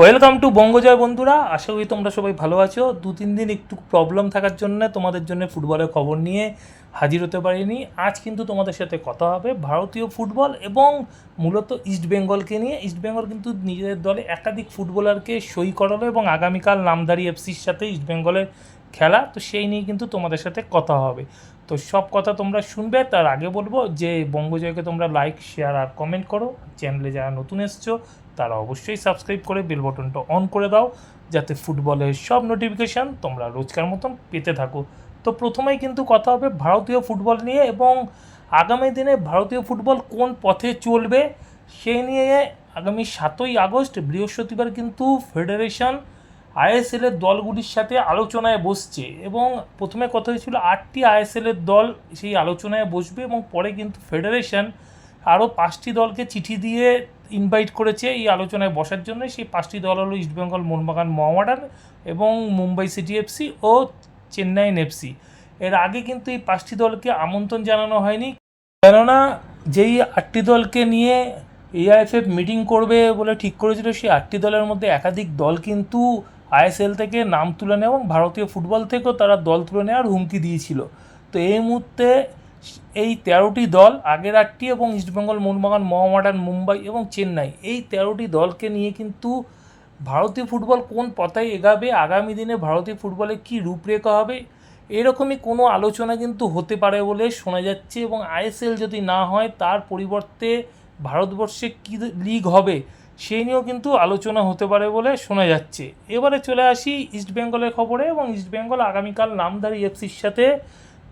Welcome to বঙ্গজয় বন্ধুরা, আশা করি তোমরা সবাই ভালো আছো। দু তিন দিন একটু প্রবলেম থাকার জন্য তোমাদের জন্য ফুটবলের খবর নিয়ে হাজির হতে পারিনি। আজ কিন্তু তোমাদের সাথে কথা হবে ভারতীয় ফুটবল এবং মূলত ইস্ট বেঙ্গলকে নিয়ে। ইস্ট বেঙ্গল কিন্তু নিজেদের দলে একাধিক ফুটবলারকে সই করালো এবং আগামীকাল নামধারী এফসির সাথে ইস্ট বেঙ্গলের খেলা, তো সেই নিয়ে কিন্তু তোমাদের সাথে কথা হবে। তো সব কথা তোমরা শুনবে, তার আগে বলব যে বঙ্গজয়কে তোমরা লাইক শেয়ার আর কমেন্ট করো। চ্যানেলে যারা নতুন এসছো, তারা অবশ্যই সাবস্ক্রাইব করে বেল বটনটা অন করে দাও, যাতে ফুটবলের সব নোটিফিকেশান তোমরা রোজকার মতন পেতে থাকো। তো প্রথমেই কিন্তু কথা হবে ভারতীয় ফুটবল নিয়ে এবং আগামী দিনে ভারতীয় ফুটবল কোন পথে চলবে সেই নিয়ে আগামী সাতই আগস্ট বৃহস্পতিবার কিন্তু ফেডারেশন আইএসএলের দলগুলির সাথে আলোচনায় বসছে এবং প্রথমে কথা হয়েছিল আটটি আইএসএলের দল সেই আলোচনায় বসবে এবং পরে কিন্তু ফেডারেশন আরও পাঁচটি দলকে চিঠি দিয়ে ইনভাইট করেছে এই আলোচনায় বসার জন্য। সেই পাঁচটি দল হলো ইস্টবেঙ্গল মোহনবাগান মোহামেডান এবং মুম্বাই সিটি এফসি ও চেন্নাইন এফসি এর আগে কিন্তু এই পাঁচটি দলকে আমন্ত্রণ জানানো হয়নি। কেননা যেই আটটি দলকে নিয়ে এআইএফএফ মিটিং করবে বলে ঠিক করেছিল, সেই আটটি দলের মধ্যে একাধিক দল কিন্তু আইএসএল থেকে নাম তুলে নেয় এবং ভারতীয় ফুটবল থেকেও তারা দল তুলে নেওয়ার হুমকি দিয়েছিল। তো এই মুহূর্তে এই তেরোটি দল আগের আটটি এবং ইস্টবেঙ্গল মোহনবাগান মোহামেডান মুম্বাই এবং চেন্নাই এই তেরোটি দলকে নিয়ে কিন্তু ভারতীয় ফুটবল কোন পথায় এগাবে, আগামী দিনে ভারতীয় ফুটবলে কী রূপরেখা হবে, এরকমই কোনো আলোচনা কিন্তু হতে পারে বলে শোনা যাচ্ছে এবং আইএসএল যদি না হয়, তার পরিবর্তে ভারতবর্ষে কী লিগ হবে সেই নিয়েও কিন্তু আলোচনা হতে পারে বলে শোনা যাচ্ছে। এবারে চলে আসি ইস্টবেঙ্গলের খবরে এবং ইস্টবেঙ্গল আগামীকাল নামধারী এফসির সাথে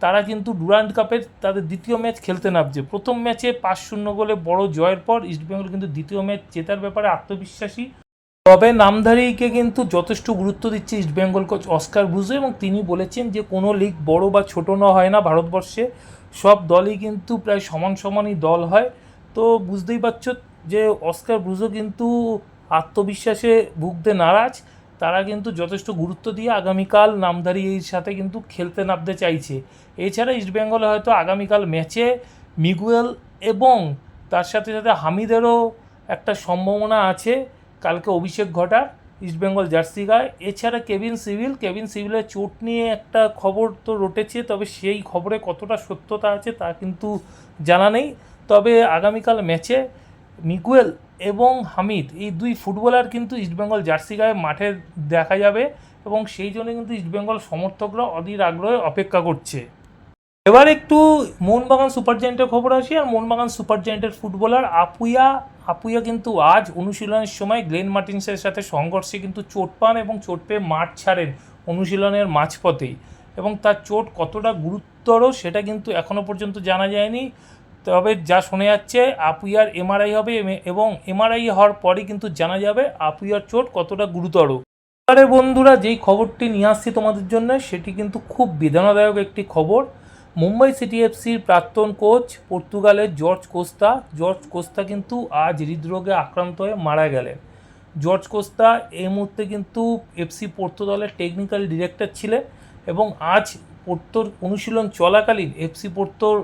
তারা কিন্তু ডুরান্ড কাপের তাদের দ্বিতীয় ম্যাচ খেলতে নামছে। প্রথম ম্যাচে পাঁচ শূন্য গোলে বড় জয়ের পর ইস্টবেঙ্গল কিন্তু দ্বিতীয় ম্যাচ জেতার ব্যাপারে আত্মবিশ্বাসী। তবে নামধারীকে কিন্তু যথেষ্ট গুরুত্ব দিচ্ছে ইস্টবেঙ্গল কোচ অস্কার ব্রুজো এবং তিনি বলেছেন যে কোনো লিগ বড় বা ছোট না হয় না ভারতবর্ষে। সব দলই কিন্তু প্রায় সমান সমানই দল হয়। তো বুঝতেই পারছ যে অস্কার ব্রুজো কিন্তু আত্মবিশ্বাসে ভুগতে নারাজ, তারা কিন্তু যথেষ্ট গুরুত্ব দিয়ে আগামীকাল নামধারী এর সাথে কিন্তু খেলতে নামতে চাইছে। এছাড়া ইস্টবেঙ্গল হয়তো আগামীকাল ম্যাচে মিগুয়েল এবং তার সাথে সাথে হামিদেরও একটা সম্ভাবনা আছে। কালকে অভিষেক ঘটার ইস্টবেঙ্গল জার্সি গায়ে। এছাড়া কেভিন সিভিল কেভিন সিভিলের চোট নিয়ে একটা খবর তো রটেছে, তবে সেই খবরে কতটা সত্যতা আছে তা কিন্তু জানা নেই। তবে আগামীকাল ম্যাচে মিগুয়েল এবং হামিদ, এই দুই ফুটবলার কিন্তু ইস্টবেঙ্গল জার্সি গায়ে মাঠে দেখা যাবে এবং সেই জন্য কিন্তু ইস্টবেঙ্গল সমর্থকরা অধীর আগ্রহে অপেক্ষা করছে। এবার একটু মোহনবাগান সুপার জায়েন্টের খবর আসি, আর মোহনবাগান সুপার জায়েন্টের ফুটবলার আপুয়া আপুয়া কিন্তু আজ অনুশীলনের সময় গ্লেন মার্টিন্সের সাথে সংঘর্ষে কিন্তু চোট পান এবং চোট পেয়ে মাঠ ছাড়েন অনুশীলনের মাঝপথেই। এবং তার চোট কতটা গুরুতর সেটা কিন্তু এখনও পর্যন্ত জানা যায়নি। তবে যা শোনা যাচ্ছে আপুয়ার এমআরআই হবে এবং এমআরআই হওয়ার পরে কিন্তু জানা যাবে আপুইয়ার চোট কতটা গুরুতর। এবারে বন্ধুরা, যেই খবরটি নিয়ে আসছি তোমাদের জন্য, সেটি কিন্তু খুব বেদনাদায়ক একটি খবর। মুম্বাই সিটি এফসির প্রাক্তন কোচ পর্তুগালের জর্জ কোস্তা জর্জ কোস্তা কিন্তু আজ হৃদরোগে আক্রান্ত হয়ে মারা গেলেন। জর্জ কোস্তা এই মুহূর্তে কিন্তু এফসি পোর্তো দলের টেকনিক্যাল ডিরেক্টর ছিলেন এবং আজ পোর্তোর অনুশীলন চলাকালীন এফসি পোর্তোর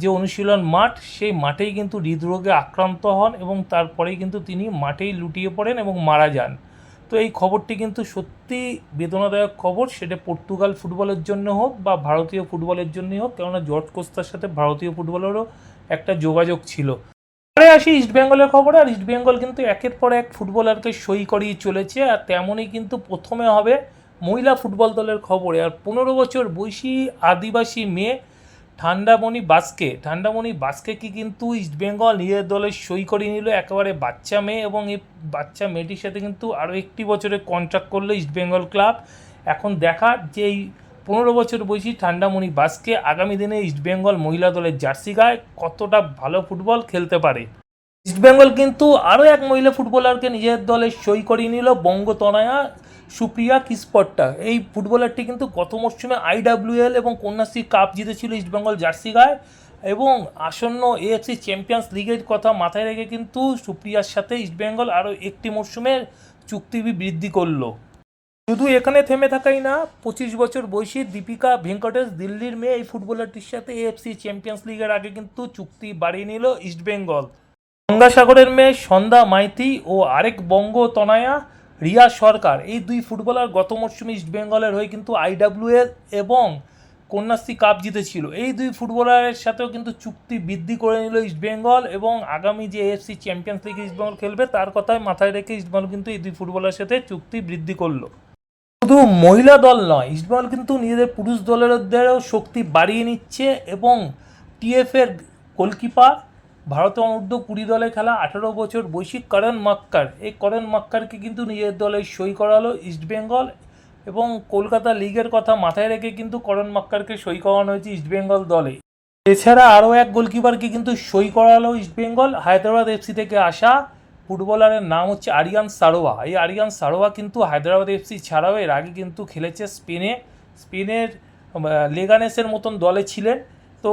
যে অনুশীলন মাঠ, সেই মাঠেই কিন্তু হৃদরোগে আক্রান্ত হন এবং তারপরেই কিন্তু তিনি মাঠেই লুটিয়ে পড়েন এবং মারা যান। তো এই খবরটি কিন্তু সত্যি বেদনাদায়ক খবর, সেটা পর্তুগাল ফুটবলের জন্য হোক বা ভারতীয় ফুটবলের জন্যই হোক, কেননা জর্জ কোস্তার সাথে ভারতীয় ফুটবলেরও একটা যোগাযোগ ছিল। পরে আসি ইস্টবেঙ্গলের খবরে, আর ইস্টবেঙ্গল কিন্তু একের পর এক ফুটবলারকে সই করিয়ে চলেছে, আর তেমনই কিন্তু প্রথমে হবে মহিলা ফুটবল দলের খবরে। আর পনেরো বছর বয়সী আদিবাসী মেয়ে ঠান্ডামণি বাসকে ঠান্ডামণি বাসকে কি কিন্তু ইস্টবেঙ্গল নিজের দলে সই করে নিল, একেবারে বাচ্চা মেয়ে এবং এই বাচ্চা মেয়েটির সাথে কিন্তু আরও একটি বছরের কন্ট্রাক্ট করল ইস্টবেঙ্গল ক্লাব এখন দেখা যে এই পনেরো বছর বয়সী ঠান্ডামণি বাসকে আগামী দিনে ইস্টবেঙ্গল মহিলা দলের জার্সি গায়ে কতটা ভালো ফুটবল খেলতে পারে। ইস্টবেঙ্গল কিন্তু আরও এক মহিলা ফুটবলারকে নিজের দলে সই করিয়ে নিল বঙ্গতনয়া। সুপ্রিয়া কিসপট্টা। এই ফুটবলারটি কিন্তু গত মরশুমে আইডাব্লিউএল এবং কন্যাশ্রী কাপ জিতেছিল ইস্টবেঙ্গল জার্সি গায়ে এবং আসন্ন এএফসি চ্যাম্পিয়ন্স লিগের কথা মাথায় রেখে কিন্তু সুপ্রিয়ার সাথে ইস্টবেঙ্গল আরও একটি মরশুমের চুক্তি বৃদ্ধি করল। শুধু এখানে থেমে থাকাই না, পঁচিশ বছর বয়সী দীপিকা ভেঙ্কটেশ দিল্লির মেয়ে এই ফুটবলারটির সাথে এএফসি চ্যাম্পিয়ন্স লিগের আগে কিন্তু চুক্তি বাড়িয়ে নিল ইস্টবেঙ্গল গঙ্গাসাগরের মেয়ে সন্ধ্যা মাইতি ও আরেক বঙ্গ তনয়া রিয়া সরকার, এই দুই ফুটবলার গত মরশুমে ইস্টবেঙ্গলের হয়ে কিন্তু আইডাব্লিউএল এবং কন্যাশ্রী কাপ জিতেছিল। এই দুই ফুটবলারের সাথেও কিন্তু চুক্তি বৃদ্ধি করে নিল ইস্টবেঙ্গল এবং আগামী যে এএফসি চ্যাম্পিয়ন্স লিগ ইস্টবেঙ্গল খেলবে, তার কথায় মাথায় রেখে ইস্টবেঙ্গল কিন্তু এই দুই ফুটবলারের সাথে চুক্তি বৃদ্ধি করল। শুধু মহিলা দল নয় ইস্টবেঙ্গল কিন্তু নিজেদের পুরুষ দলেরদেরও শক্তি বাড়িয়ে নিচ্ছে এবং টিএফের গোলকিপার ভারতের অনূর্ধ্ব কুড়ি দলে খেলা, আঠারো বছর বয়সী করণ মাক্কার। এই করণ মাক্কারকে কিন্তু নিজের দলে সই করালো ইস্টবেঙ্গল এবং কলকাতা লিগের কথা মাথায় রেখে কিন্তু করণ মাক্কারকে সই করানো হয়েছে ইস্টবেঙ্গল দলে। এছাড়া আরও এক গোলকিপারকে কিন্তু সই করালো ইস্টবেঙ্গল হায়দ্রাবাদ এফসি থেকে আসা ফুটবলারের নাম হচ্ছে আরিয়ান সারোয়া। এই আরিয়ান সারোয়া কিন্তু হায়দ্রাবাদ এফসি ছাড়াও এর আগে কিন্তু খেলেছে স্পেনে। স্পেনের লেগানেসের মতন দলে ছিলেন। তো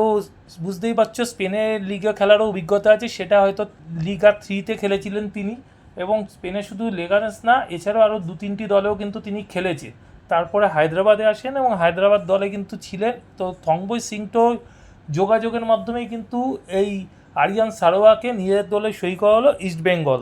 বুঝতেই পারছ, স্পেনে লিগে খেলারও অভিজ্ঞতা আছে, সেটা হয়তো লিগা থ্রিতে খেলেছিলেন তিনি। এবং স্পেনে শুধু লেগানেস না, এছাড়াও আরও দু তিনটি দলেও কিন্তু তিনি খেলেছে। তারপরে হায়দ্রাবাদে আসেন এবং হায়দ্রাবাদ দলে কিন্তু ছিলেন। তো থংবই সিং তো যোগাযোগের মাধ্যমেই কিন্তু এই আরিয়ান সারোয়াকে নিজের দলে সই করা হলো ইস্ট বেঙ্গল।